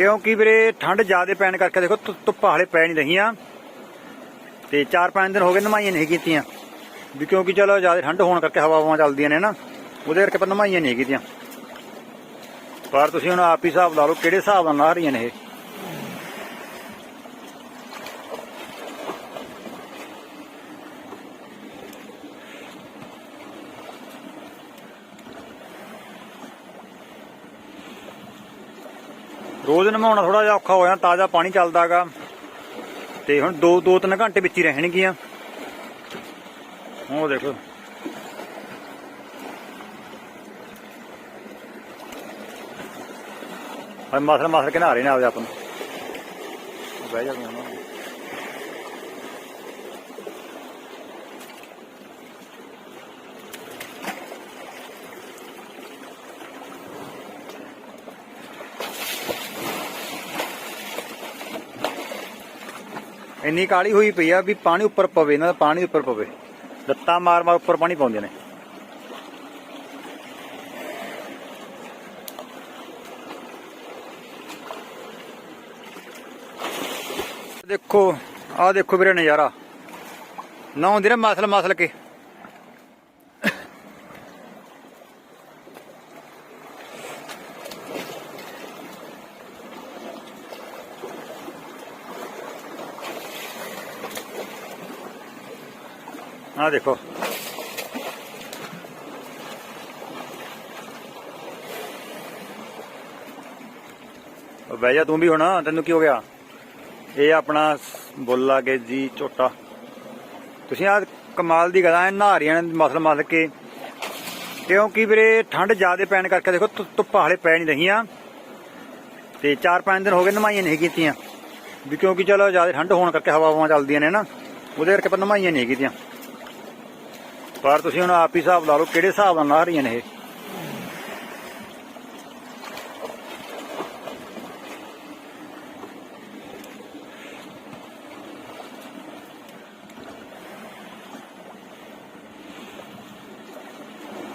ਕਿਉਂਕਿ ਵੀਰੇ ਠੰਡ ਜ਼ਿਆਦਾ ਪੈਣ ਕਰਕੇ ਦੇਖੋ ਧੁ- ਧੁੱਪਾਂ ਹਲੇ ਪੈ ਨਹੀਂ ਰਹੀਆਂ। ਤੇ 4-5 ਦਿਨ ਹੋ ਗਏ ਨਮਾਈਆਂ ਨਹੀਂ ਕੀਤੀਆਂ। ਵੀ ਕਿਉਂਕਿ ਚਲੋ ਜ਼ਿਆਦਾ ਠੰਡ ਹੋਣ ਕਰਕੇ ਹਵਾਵਾਂ ਚੱਲਦੀਆਂ ਨੇ ਨਾ, ਉਹਦੇ ਕਰਕੇ ਪਰ ਨਮਾਈਆਂ ਨਹੀਂ ਕੀਤੀਆਂ। ਪਰ ਤੁਸੀਂ ਹੁਣ ਆਪ ਹੀ ਹਿਸਾਬ ਲਾ ਲਓ ਕਿਹੜੇ ਹਿਸਾਬ ਨਾਲ ਲਾ ਰਹੀਆਂ ਨੇ ਇਹ। ਰੋਜ਼ ਨਮਾਉਣਾ ਥੋੜਾ ਜਿਹਾ ਔਖਾ ਹੋਇਆ, ਤਾਜ਼ਾ ਪਾਣੀ ਚੱਲਦਾਗਾ। ਤੇ ਹੁਣ 2 2 3 ਘੰਟੇ ਵਿੱਚ ਹੀ ਰਹਿਣਗੀਆਂ। ਉਹ ਦੇਖੋ। ਹਾਂ ਮਸਲ ਮਸਲ ਕੇ ਰਹੇ ਨੇ ਆਪਦੇ ਆਪਾਂ ਨੂੰ। ਬਹਿ ਜਾ ਤੂੰ। ਇੰਨੀ ਕਾਲੀ ਹੋਈ ਪਈ ਆ ਵੀ ਪਾਣੀ ਉੱਪਰ ਪਵੇ ਨਾ ਪਾਣੀ ਉੱਪਰ ਪਵੇ। ਲੱਤਾਂ ਮਾਰ ਮਾਰ ਉੱਪਰ ਪਾਣੀ ਪਾਉਂਦੇ ਨੇ। ਦੇਖੋ, ਆਹ ਦੇਖੋ ਵੀਰੇ ਨਜ਼ਾਰਾ। ਨਾ ਹੁੰਦੀ ਨਾ ਮਸਲ ਮਸਲ ਕੇ। ਆਹ ਦੇਖੋ। ਬਹਿ ਜਾ ਤੂੰ ਵੀ ਹੁਣ, ਤੈਨੂੰ ਕੀ ਹੋ ਗਿਆ? ਇਹ ਆਪਣਾ ਬੁੱਲ ਕੇ ਜੀ ਝੋਟਾ। ਤੁਸੀਂ ਆ ਕਮਾਲ ਦੀ ਗੱਲ ਆ ਨਹਾ ਰਹੀਆਂ ਨੇ ਮਸਲ ਮਸਲ ਕੇ। ਕਿਉਂਕਿ ਵੀਰੇ, ਠੰਡ ਜ਼ਿਆਦਾ ਪੈਣ ਕਰਕੇ ਦੇਖੋ, ਧੁ- ਧੁੱਪਾਂ ਹਲੇ ਪੈ ਨਹੀਂ ਰਹੀਆਂ। ਤੇ 4-5 ਦਿਨ ਹੋ ਗਏ ਨਮਾਈਆਂ ਨਹੀਂ ਕੀਤੀਆਂ। ਵੀ ਕਿਉਂਕਿ ਚਲੋ, ਜ਼ਿਆਦਾ ਠੰਡ ਹੋਣ ਕਰਕੇ ਹਵਾਵਾਂ ਚੱਲਦੀਆਂ ਨੇ ਨਾ। ਉਹਦੇ ਕਰਕੇ ਆਪਾਂ ਨਮਾਈਆਂ ਨਹੀਂ ਕੀਤੀਆਂ। ਪਰ ਤੁਸੀਂ ਹੁਣ ਆਪ ਹੀ ਹਿਸਾਬ ਲਾ ਲਓ ਕਿਹੜੇ ਹਿਸਾਬ ਨਾਲ ਲਾ ਰਹੀਆਂ ਨੇ ਇਹ?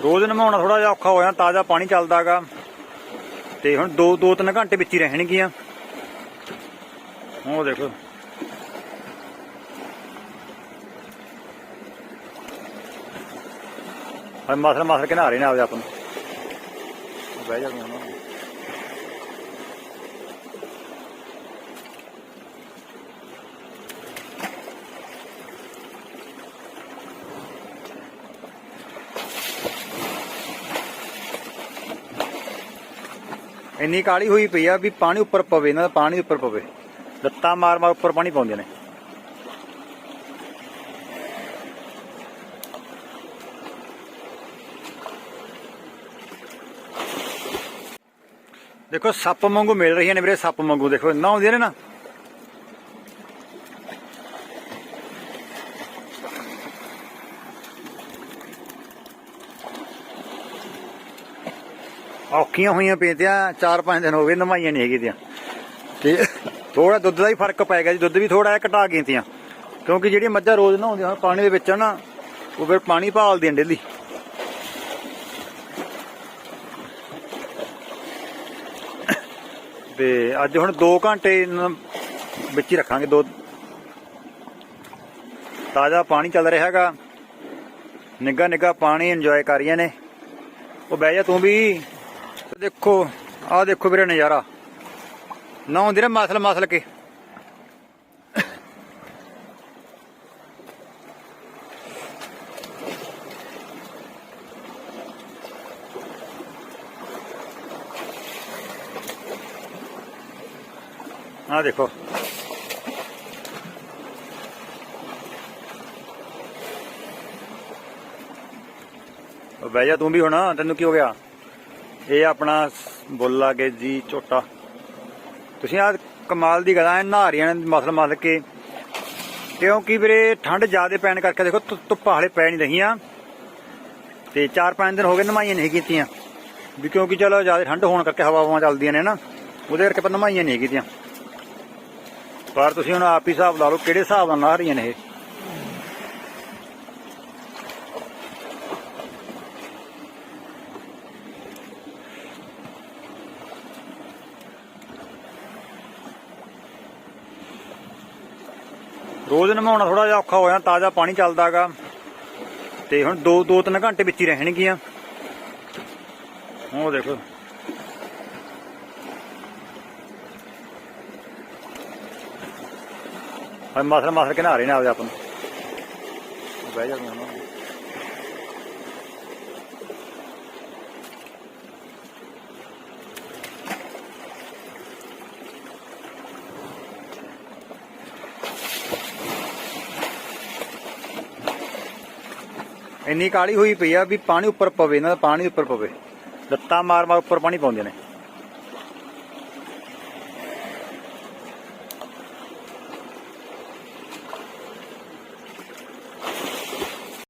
ਰੋਜ਼ ਨਮਾਉਣਾ ਥੋੜਾ ਜਿਹਾ ਔਖਾ ਹੋਇਆ ਤਾਜ਼ਾ ਪਾਣੀ ਚੱਲਦਾਗਾ ਤੇ ਹੁਣ 2 2 3 ਘੰਟੇ ਵਿੱਚ ਹੀ ਰਹਿਣਗੀਆਂ। ਉਹ ਦੇਖੋ। ਹਾਂ ਮਸਲ ਮਸਲ ਕੇ ਨਹਾ ਰਹੇ ਨੇ ਆਪਦੇ ਆਪ ਨੂੰ ਬਹਿ ਜਾ ਤੂੰ ਨਾ ਇੰਨੀ ਕਾਲੀ ਹੋਈ ਪਈ ਆ ਵੀ ਪਾਣੀ ਉੱਪਰ ਪਵੇ ਨਾ ਪਾਣੀ ਉੱਪਰ ਪਵੇ। ਲੱਤਾਂ ਮਾਰ ਮਾਰ ਉੱਪਰ ਪਾਣੀ ਪਾਉਂਦੇ ਨੇ। ਦੇਖੋ, ਸੱਪ ਵਾਂਗੂ ਮਿਲ ਰਹੀਆਂ ਨੇ ਵੀਰੇ, ਸੱਪ ਵਾਂਗੂ। ਦੇਖੋ ਨਾ ਹੁੰਦੀਆਂ ਨੇ ਨਾ। ਔਖੀਆਂ ਹੋਈਆਂ ਪਈਆਂ ਚਾਰ ਪੰਜ ਦਿਨ ਹੋ ਗਏ ਨਵਾਈਆਂ ਨਹੀਂ ਹੈਗੀ ਤੀਆਂ। ਤੇ ਥੋੜਾ ਦੁੱਧ ਦਾ ਹੀ ਫ਼ਰਕ ਪੈ ਗਿਆ ਜੀ, ਦੁੱਧ ਵੀ ਥੋੜਾ ਜਿਹਾ ਘਟਾ ਗਈਆਂ ਤੀਆਂ। ਕਿਉਂਕਿ ਜਿਹੜੀਆਂ ਮੱਝਾਂ ਰੋਜ਼ ਨਹਾਉਂਦੀਆਂ ਪਾਣੀ ਦੇ ਵਿੱਚ ਨਾ, ਉਹ ਫਿਰ ਪਾਣੀ ਭਾਲਦੀਆਂ ਡੇਲੀ। ਤੇ ਅੱਜ ਹੁਣ 2 ਘੰਟੇ ਵਿੱਚ ਹੀ ਰੱਖਾਂਗੇ, ਦੋ ਤਾਜ਼ਾ ਪਾਣੀ ਚੱਲ ਰਿਹਾ ਹੈਗਾ। ਨਿੱਗਾ ਨਿੱਗਾ ਪਾਣੀ ਇੰਜੋਏ ਕਰ ਰਹੀਆਂ ਨੇ। ਉਹ ਬਹਿ ਜਾ ਤੂੰ ਵੀ। ਦੇਖੋ, ਆਹ ਦੇਖੋ ਵੀਰੇ ਨਜ਼ਾਰਾ। ਨਾ ਹੁੰਦੀ ਨਾ ਮਸਲ ਮਸਲ ਕੇ। ਆਹ ਦੇਖੋ। ਉਹ ਬਹਿ ਜਾ ਤੂੰ ਵੀ ਹੁਣ, ਤੈਨੂੰ ਕੀ ਹੋ ਗਿਆ? ਇਹ ਆਪਣਾ ਬੁੱਲ ਕੇ ਜੀ ਝੋਟਾ। ਤੁਸੀਂ ਆ ਕਮਾਲ ਦੀ ਗੱਲ ਆ ਨਹਾ ਨੇ ਮਸਲ ਮਸਲ ਕੇ। ਕਿਉਂਕਿ ਵੀਰੇ, ਠੰਡ ਜ਼ਿਆਦਾ ਪੈਣ ਕਰਕੇ ਦੇਖੋ, ਧੁ- ਧੁੱਪਾਂ ਹਲੇ ਪੈ ਨਹੀਂ ਰਹੀਆਂ। ਤੇ 4-5 ਦਿਨ ਹੋ ਗਏ ਨਮਾਈਆਂ ਨਹੀਂ ਕੀਤੀਆਂ। ਵੀ ਕਿਉਂਕਿ ਚਲੋ, ਜ਼ਿਆਦਾ ਠੰਡ ਹੋਣ ਕਰਕੇ ਹਵਾ ਹਵਾ ਚੱਲਦੀਆਂ ਨੇ ਨਾ। ਉਹਦੇ ਕਰਕੇ ਪਰ ਨਮਾਈਆਂ ਨਹੀਂ ਕੀਤੀਆਂ। ਪਰ ਤੁਸੀਂ ਹੁਣ ਆਪ ਹੀ ਹਿਸਾਬ ਲਾ ਲਓ ਕਿਹੜੇ ਹਿਸਾਬ ਨਾਲ ਲਾਹ ਰਹੀਆਂ ਨੇ ਇਹ। ਰੋਜ਼ ਨਮਾਉਣਾ ਥੋੜਾ ਜਿਹਾ ਔਖਾ ਹੋਇਆ ਤਾਜ਼ਾ ਪਾਣੀ ਚੱਲਦਾਗਾ। ਤੇ ਹੁਣ 2 2-3 ਘੰਟੇ ਵਿੱਚ ਹੀ ਰਹਿਣਗੀਆਂ। ਉਹ ਦੇਖੋ। ਹਾਂ ਮਸਲ ਮਸਲ ਕੇ ਨਹਾ ਰਹੇ ਨੇ ਆਪਦੇ ਆਪ ਨੂੰ ਬਹਿ ਜਾ ਹੁਣ। ਇੰਨੀ ਕਾਲੀ ਹੋਈ ਪਈ ਆ ਵੀ ਪਾਣੀ ਉੱਪਰ ਪਵੇ ਇਹਨਾਂ ਦਾ ਪਾਣੀ ਉੱਪਰ ਪਵੇ। ਲੱਤਾਂ ਮਾਰ ਮਾਰ ਉੱਪਰ ਪਾਣੀ ਪਾਉਂਦੇ ਨੇ।